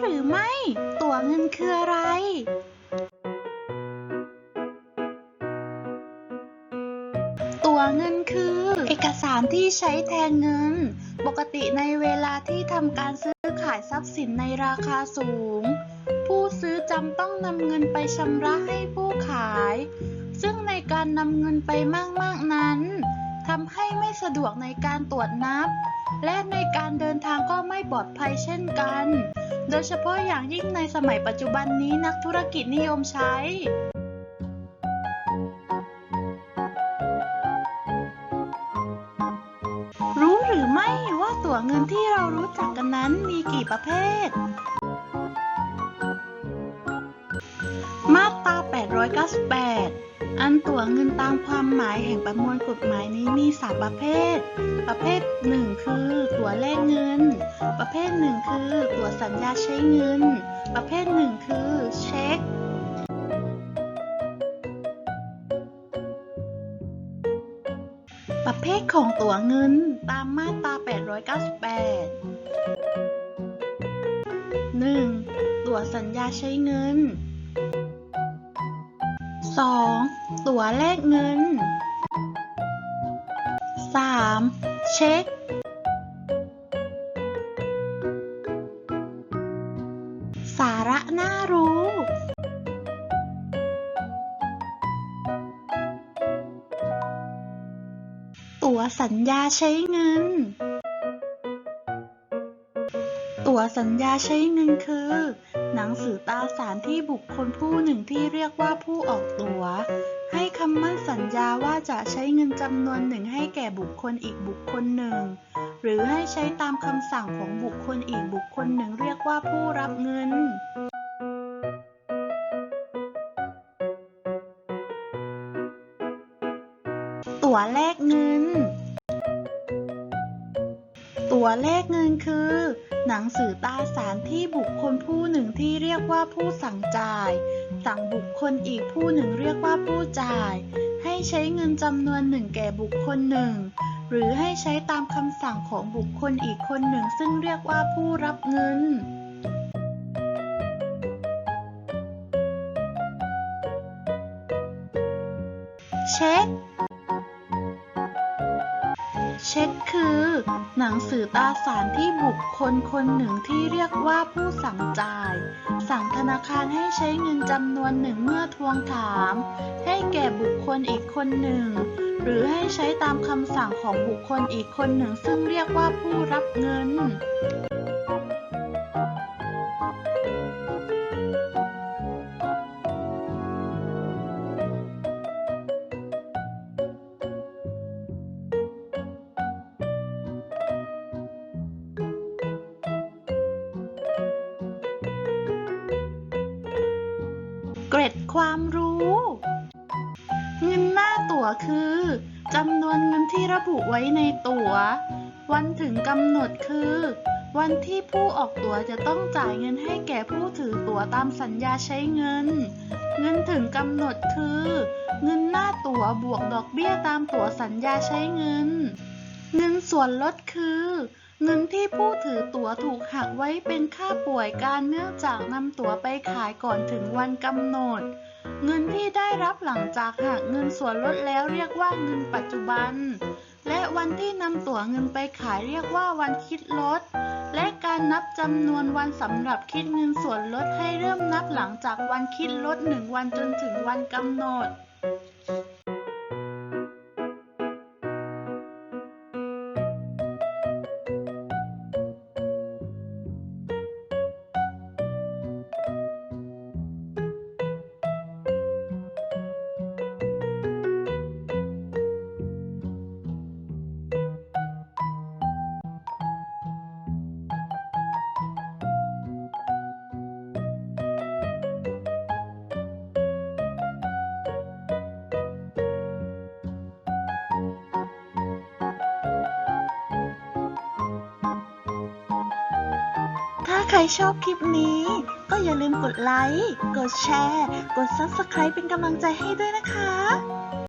หรือไม่ ตั๋วเงินคืออะไร ตั๋วเงินคือ เอกสารที่ใช้แทนเงิน ปกติในเวลาที่ทำการซื้อขายทรัพย์สินในราคาสูง ผู้ซื้อจำต้องนำเงินไปชำระให้ผู้ขาย ซึ่งในการนำเงินไปมากๆนั้น ทำให้ไม่สะดวกในการตรวจนับ และในการเดินทางก็ไม่ปลอดภัยเช่นกัน โดยเฉพาะอย่างยิ่งในสมัยปัจจุบันนี้นักธุรกิจนิยมใช้รู้หรือไม่ว่าตั๋วเงินที่เรารู้จักกันนั้นมีกี่ประเภท มาตรา898 อันตั๋วเงินตามความหมายแห่งประมวลกฎหมายนี้มี 3 ประเภท ประเภท 1 คือตั๋วแลกเงิน ประเภท 1 คือตั๋วสัญญาใช้เงิน ประเภท 1 คือเช็คประเภทของตั๋วเงินตามมาตรา 898 1. ตั๋วสัญญาใช้เงิน 2. ตั๋วแลกเงิน 3. เช็ค สาระน่ารู้ ตั๋วสัญญาใช้เงิน ตั๋วสัญญาใช้เงินคือ หนังสือตราสารที่บุคคลผู้หนึ่งที่เรียกว่าผู้ออกตั๋ว ให้คำมั่นสัญญาว่าจะใช้เงินจำนวนหนึ่งให้แก่บุคคลอีกบุคคลหนึ่ง หรือให้ใช้ตามคำสั่งของบุคคลอีกบุคคลหนึ่งเรียกว่าผู้รับเงินตั๋วแลกเงิน ตัวแลกเงินคือ หนังสือตราสารที่บุคคลผู้หนึ่งที่เรียกว่าผู้สั่งจ่าย สั่งบุคคลอีกผู้หนึ่งเรียกว่าผู้จ่าย ให้ใช้เงินจำนวนหนึ่งแก่บุคคลหนึ่ง หรือให้ใช้ตามคำสั่งของบุคคลอีกคนหนึ่ง ซึ่งเรียกว่าผู้รับเงินเช็ค เช็คคือ หนังสือตราสารที่บุคคลคนหนึ่งที่เรียกว่าผู้สั่งจ่าย สั่งธนาคารให้ใช้เงินจำนวนหนึ่งเมื่อทวงถาม ให้แก่บุคคลอีกคนหนึ่ง หรือให้ใช้ตามคำสั่งของบุคคลอีกคนหนึ่งซึ่งเรียกว่าผู้รับเงิน ความรู้ เงินหน้าตั๋วคือจำนวนเงินที่ระบุไว้ในตั๋ว วันถึงกำหนดคือ วันที่ผู้ออกตั๋วจะต้องจ่ายเงินให้แก่ผู้ถือตั๋วตามสัญญาใช้เงิน เงินถึงกำหนดคือ เงินหน้าตั๋วบวกดอกเบี้ยตามตั๋วสัญญาใช้เงิน เงินส่วนลดคือเงินที่ผู้ถือตั๋วถูกหักไว้เป็นค่าป่วยการเนื่องจากนำตั๋วไปขายก่อนถึงวันกำหนด เงินที่ได้รับหลังจากหักเงินส่วนลดแล้วเรียกว่าเงินปัจจุบัน และวันที่นำตั๋วเงินไปขายเรียกว่าวันคิดลด และการนับจำนวนวันสำหรับคิดเงินส่วนลดให้เริ่มนับหลังจากวันคิดลดหนึ่งวันจนถึงวันกำหนด ใครชอบคลิปนี้ ก็อย่าลืมกดไลค์ กดแชร์ กด Subscribe เป็นกำลังใจให้ด้วยนะคะ